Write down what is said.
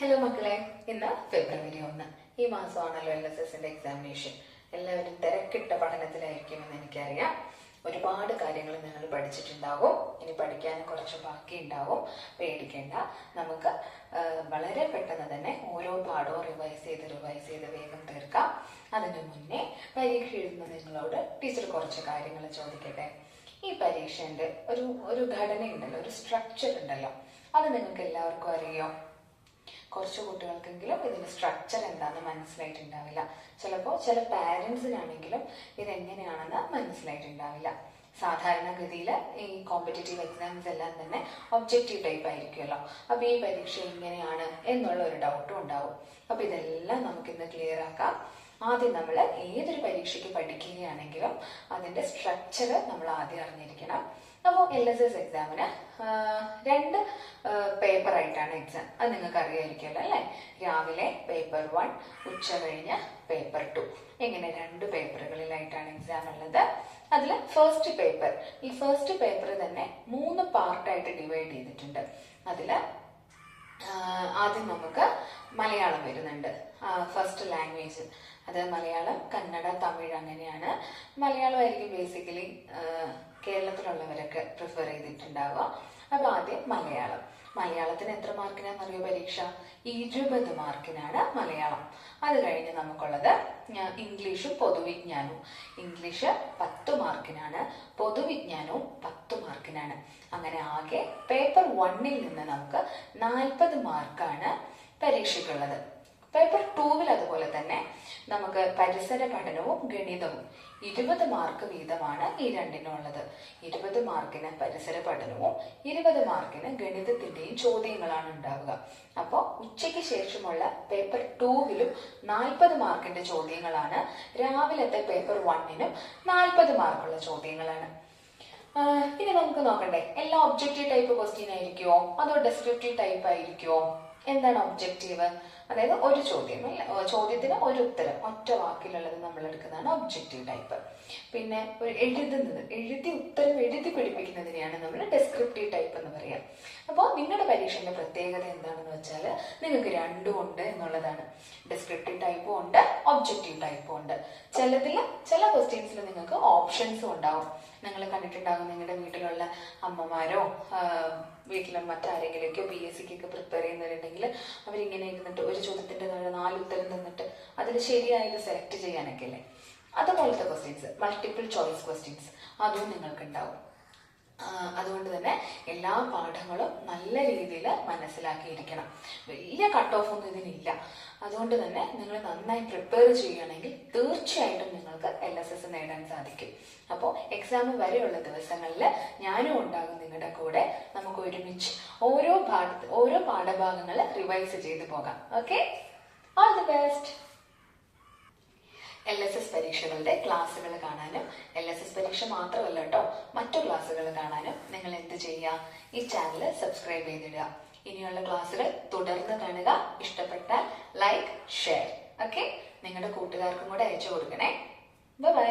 Hello മക്കളെ ഇന്ന് ഫെബ്രുവരി ഒന്ന്. ഈ മാസമാണല്ലോ എൽ എസ് എസിന്റെ എക്സാമിനേഷൻ എല്ലാവരും തിരക്കിട്ട പഠനത്തിലായിരിക്കുമെന്ന് എനിക്കറിയാം. ഒരുപാട് കാര്യങ്ങൾ നിങ്ങൾ പഠിച്ചിട്ടുണ്ടാവും ഇനി പഠിക്കാനും കുറച്ച് ബാക്കി ഉണ്ടാവും. പേടിക്കേണ്ട. നമുക്ക് വളരെ പെട്ടെന്ന് തന്നെ ഓരോ പാഠവും റിവൈസ് ചെയ്ത് റിവൈസ് ചെയ്ത് വേഗം തീർക്കാം. അതിനു മുന്നേ പരീക്ഷ എഴുതുന്ന നിങ്ങളോട് ടീച്ചർ കുറച്ച് കാര്യങ്ങൾ ചോദിക്കട്ടെ? ഈ പരീക്ഷേന്റെ ഒരു ഒരു ഘടനയുണ്ടല്ലോ ഒരു സ്ട്രക്ചർ ഉണ്ടല്ലോ. അത് നിങ്ങൾക്ക് എല്ലാവർക്കും അറിയോ? കുറച്ച് കുട്ടികൾക്കെങ്കിലും ഇതിന്റെ സ്ട്രക്ചർ എന്താണെന്ന് മനസ്സിലായിട്ടുണ്ടാവില്ല. ചിലപ്പോൾ ചില പാരൻസിനാണെങ്കിലും ഇതെങ്ങനെയാണെന്ന് മനസ്സിലായിട്ടുണ്ടാവില്ല. സാധാരണഗതിയിൽ ഈ കോമ്പറ്റേറ്റീവ് എക്സാംസ് എല്ലാം തന്നെ ഒബ്ജക്റ്റീവ് ടൈപ്പ് ആയിരിക്കുമല്ലോ. അപ്പൊ ഈ പരീക്ഷ എങ്ങനെയാണ് എന്നുള്ള ഒരു ഡൗട്ടും ഉണ്ടാവും. അപ്പൊ ഇതെല്ലാം നമുക്കിന്ന് ക്ലിയർ ആക്കാം. ആദ്യം നമ്മൾ ഏതൊരു പരീക്ഷയ്ക്ക് പഠിക്കുകയാണെങ്കിലും അതിന്റെ സ്ട്രക്ചർ നമ്മൾ ആദ്യം അറിഞ്ഞിരിക്കണം. അപ്പോൾ എൽ എസ് എസ് എക്സാമിന് രണ്ട് പേപ്പർ ആയിട്ടാണ് എക്സാം അത് നിങ്ങൾക്ക് അറിയായിരിക്കുമല്ലോ അല്ലേ? രാവിലെ പേപ്പർ വൺ ഉച്ച കഴിഞ്ഞ് പേപ്പർ ടു ഇങ്ങനെ രണ്ട് പേപ്പറുകളിലായിട്ടാണ് എക്സാം ഉള്ളത്. അതിൽ ഫസ്റ്റ് പേപ്പർ ഈ ഫസ്റ്റ് പേപ്പർ തന്നെ മൂന്ന് പാർട്ടായിട്ട് ഡിവൈഡ് ചെയ്തിട്ടുണ്ട്. അതിൽ ആദ്യം നമുക്ക് മലയാളം വരുന്നുണ്ട്. ഫസ്റ്റ് ലാംഗ്വേജ് അത് മലയാളം കന്നഡ തമിഴ് അങ്ങനെയാണ്. മലയാളമായിരിക്കും ബേസിക്കലി കേരളത്തിലുള്ളവരൊക്കെ പ്രിഫർ ചെയ്തിട്ടുണ്ടാവുക. അപ്പൊ ആദ്യം മലയാളം. മലയാളത്തിന് എത്ര മാർക്കിനാണെന്നറിയോ പരീക്ഷ? ഇരുപത് മാർക്കിനാണ് മലയാളം. അത് കഴിഞ്ഞ് നമുക്കുള്ളത് ഇംഗ്ലീഷും പൊതുവിജ്ഞാനവും. ഇംഗ്ലീഷ് പത്ത് മാർക്കിനാണ് പൊതുവിജ്ഞാനവും പത്ത് മാർക്കിനാണ്. അങ്ങനെ ആകെ പേപ്പർ വണ്ണിൽ നിന്ന് നമുക്ക് നാൽപ്പത് മാർക്കാണ് പരീക്ഷയ്ക്കുള്ളത്. പേപ്പർ ടൂവിൽ അതുപോലെ തന്നെ നമുക്ക് പരിസര പഠനവും ഗണിതവും. ഇരുപത് മാർക്ക് വീതമാണ് ഈ രണ്ടിനും ഉള്ളത് ഇരുപത് മാർക്കിന് പരിസര പഠനവും ഇരുപത് മാർക്കിന് ഗണിതത്തിന്റെയും ചോദ്യങ്ങളാണ് ഉണ്ടാവുക. അപ്പോൾ ഉച്ചയ്ക്ക് ശേഷമുള്ള പേപ്പർ ടൂവിലും നാൽപ്പത് മാർക്കിന്റെ ചോദ്യങ്ങളാണ്. രാവിലത്തെ പേപ്പർ വണ്ണിനും നാൽപ്പത് മാർക്കുള്ള ചോദ്യങ്ങളാണ്. ഇനി നമുക്ക് നോക്കണ്ടേ. എല്ലാ ഒബ്ജക്റ്റീവ് ടൈപ്പ് ക്വസ്റ്റ്യൻ ആയിരിക്കുമോ അതോ ഡെസ്ക്രിപ്റ്റീവ് ടൈപ്പ് ആയിരിക്കുമോ എന്താണ് ഒബ്ജക്റ്റീവ് അതായത് ഒരു ചോദ്യം ചോദ്യത്തിന് ഒരു ഉത്തരം ഒറ്റ വാക്കിലുള്ളത് നമ്മൾ എടുക്കുന്നതാണ് ഒബ്ജക്റ്റീവ് ടൈപ്പ് പിന്നെ ഒരു എഴുതുന്നത് എഴുതി ഉത്തരം എഴുതി പിടിപ്പിക്കുന്നതിനെയാണ് നമ്മൾ ഡെസ്ക്രിപ്റ്റീവ് ടൈപ്പ് എന്ന് പറയാം. അപ്പോൾ നിങ്ങളുടെ പരീക്ഷയുടെ പ്രത്യേകത എന്താണെന്ന് വെച്ചാൽ നിങ്ങൾക്ക് രണ്ടും ഉണ്ട് എന്നുള്ളതാണ്. ഡെസ്ക്രിപ്റ്റീവ് ടൈപ്പും ഉണ്ട് ഒബ്ജക്റ്റീവ് ടൈപ്പും ഉണ്ട്. ചിലതിൽ ചില ക്വസ്റ്റ്യൻസിൽ നിങ്ങൾക്ക് ഓപ്ഷൻസും ഉണ്ടാവും. നിങ്ങൾ കണ്ടിട്ടുണ്ടാകും നിങ്ങളുടെ വീട്ടിലുള്ള അമ്മമാരോ വീട്ടിലും മറ്റാരെങ്കിലുമൊക്കെ പി എസ് സിക്കൊക്കെ പ്രിപ്പയർ ചെയ്യുന്നവരുണ്ടെങ്കിൽ അവരിങ്ങനെ ഇരുന്നിട്ട് ഒരു ചോദ്യത്തിന്റെ താഴെ നാല് ഉത്തരം തന്നിട്ട് അതിൽ ശരിയായത് സെലക്ട് ചെയ്യാനൊക്കെ അല്ലേ? അതുപോലത്തെ ക്വസ്റ്റ്യൻസ് മൾട്ടിപ്പിൾ ചോയ്സ് ക്വസ്റ്റ്യൻസ് അതും നിങ്ങൾക്ക് ഉണ്ടാവും അതുകൊണ്ട് തന്നെ എല്ലാ പാഠങ്ങളും നല്ല രീതിയിൽ മനസ്സിലാക്കിയിരിക്കണം. വലിയ കട്ട് ഓഫ് ഒന്നും ഇതിനില്ല. അതുകൊണ്ട് തന്നെ നിങ്ങൾ നന്നായി പ്രിപ്പയർ ചെയ്യുകയാണെങ്കിൽ തീർച്ചയായിട്ടും നിങ്ങൾക്ക് എൽ എസ് എസ് നേടാൻ സാധിക്കും. അപ്പോൾ എക്സാം വരെയുള്ള ദിവസങ്ങളിൽ ഞാനും ഉണ്ടാകും നിങ്ങളുടെ കൂടെ. നമുക്ക് ഒരുമിച്ച് ഓരോ പാഠ ഓരോ പാഠഭാഗങ്ങൾ റിവൈസ് ചെയ്തു പോകാം. ഓക്കെ ഓൾ ദി ബെസ്റ്റ് പരീക്ഷകളുടെ ക്ലാസ്സുകൾ കാണാനും എൽ എസ് എസ് പരീക്ഷ മാത്രമല്ല കേട്ടോ മറ്റു ക്ലാസ്സുകൾ കാണാനും നിങ്ങൾ എന്ത് ചെയ്യുക? ഈ ചാനൽ സബ്സ്ക്രൈബ് ചെയ്തിടുക. ഇനിയുള്ള ക്ലാസ്സുകൾ തുടർന്ന് കാണുക. ഇഷ്ടപ്പെട്ടാൽ ലൈക്ക് ഷെയർ ഓക്കെ നിങ്ങളുടെ കൂട്ടുകാർക്കും കൂടെ അയച്ചു കൊടുക്കണേ. ബൈ